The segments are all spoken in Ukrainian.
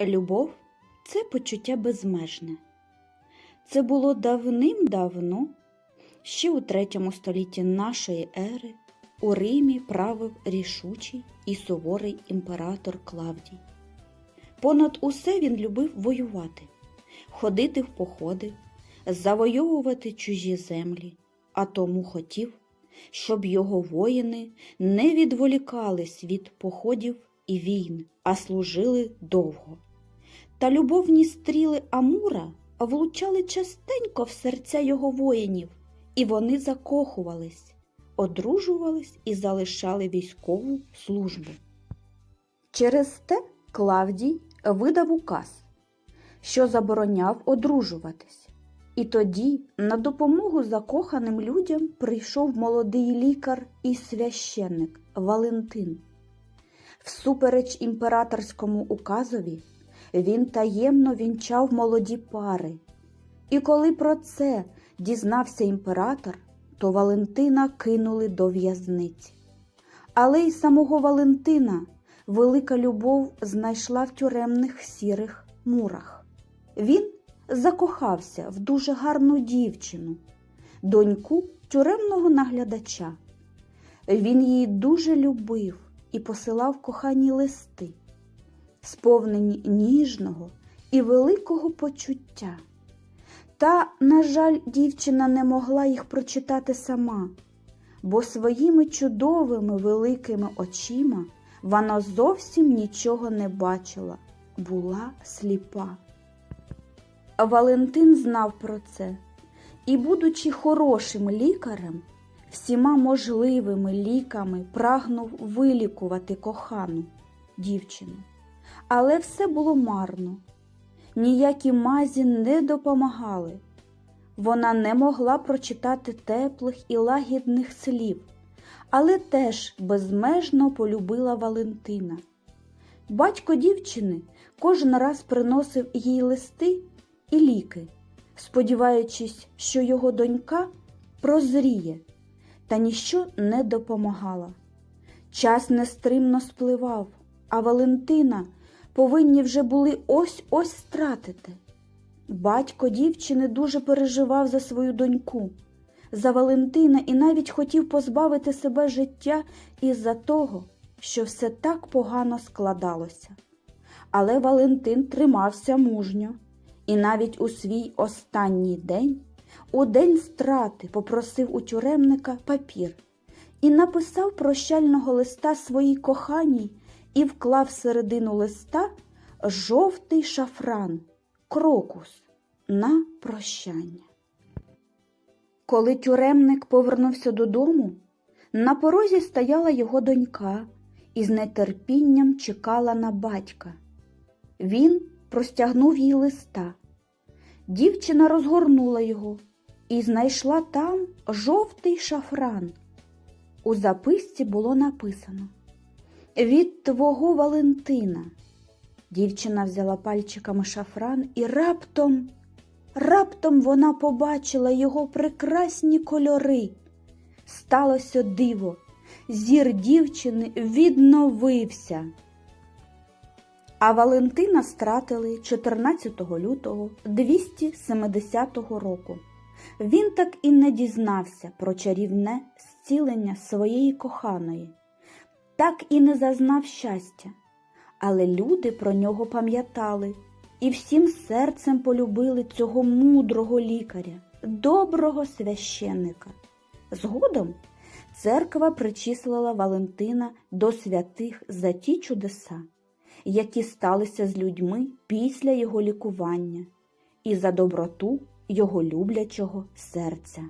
Любов це почуття безмежне. Це було давним-давно, ще у третьому столітті нашої ери, у Римі правив рішучий і суворий імператор Клавдій. Понад усе він любив воювати, ходити в походи, завойовувати чужі землі, а тому хотів, щоб його воїни не відволікались від походів і війн, а служили довго. Та любовні стріли Амура влучали частенько в серця його воїнів, і вони закохувались, одружувались і залишали військову службу. Через те Клавдій видав указ, що забороняв одружуватись. І тоді на допомогу закоханим людям прийшов молодий лікар і священник Валентин. Всупереч імператорському указові, він таємно вінчав молоді пари. І коли про це дізнався імператор, то Валентина кинули до в'язниці. Але й самого Валентина велика любов знайшла в тюремних сірих мурах. Він закохався в дуже гарну дівчину, доньку тюремного наглядача. Він її дуже любив і посилав кохані листи, сповнені ніжного і великого почуття. Та, на жаль, дівчина не могла їх прочитати сама, бо своїми чудовими великими очима вона зовсім нічого не бачила, була сліпа. Валентин знав про це і, будучи хорошим лікарем, всіма можливими ліками прагнув вилікувати кохану дівчину. Але все було марно, ніякі мазі не допомагали. Вона не могла прочитати теплих і лагідних слів, але теж безмежно полюбила Валентина. Батько дівчини кожен раз приносив їй листи і ліки, сподіваючись, що його донька прозріє, та ніщо не допомагала. Час нестримно спливав, а Валентина повинні вже були ось ось стратити. Батько дівчини дуже переживав за свою доньку, за Валентина і навіть хотів позбавити себе життя із-за того, що все так погано складалося. Але Валентин тримався мужньо і навіть у свій останній день, у день страти, попросив у тюремника папір і написав прощального листа своїй коханій і вклав середину листа жовтий шафран, крокус на прощання. Коли тюремник повернувся додому, на порозі стояла його донька і з нетерпінням чекала на батька. Він простягнув їй листа. Дівчина розгорнула його і знайшла там жовтий шафран. У записці було написано Від твого Валентина. Дівчина взяла пальчиками шафран і раптом, раптом вона побачила його прекрасні кольори. Сталося диво, зір дівчини відновився. А Валентина стратили 14 лютого 270 року. Він так і не дізнався про чарівне зцілення своєї коханої, так і не зазнав щастя. Але люди про нього пам'ятали і всім серцем полюбили цього мудрого лікаря, доброго священника. Згодом церква причислила Валентина до святих за ті чудеса, які сталися з людьми після його лікування, і за доброту його люблячого серця.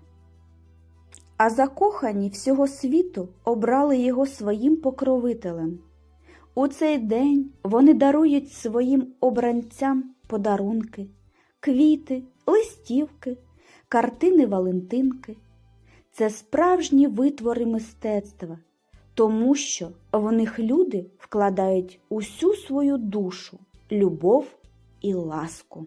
А закохані всього світу обрали його своїм покровителем. У цей день вони дарують своїм обранцям подарунки, квіти, листівки, картини Валентинки. Це справжні витвори мистецтва, тому що в них люди вкладають усю свою душу, любов і ласку.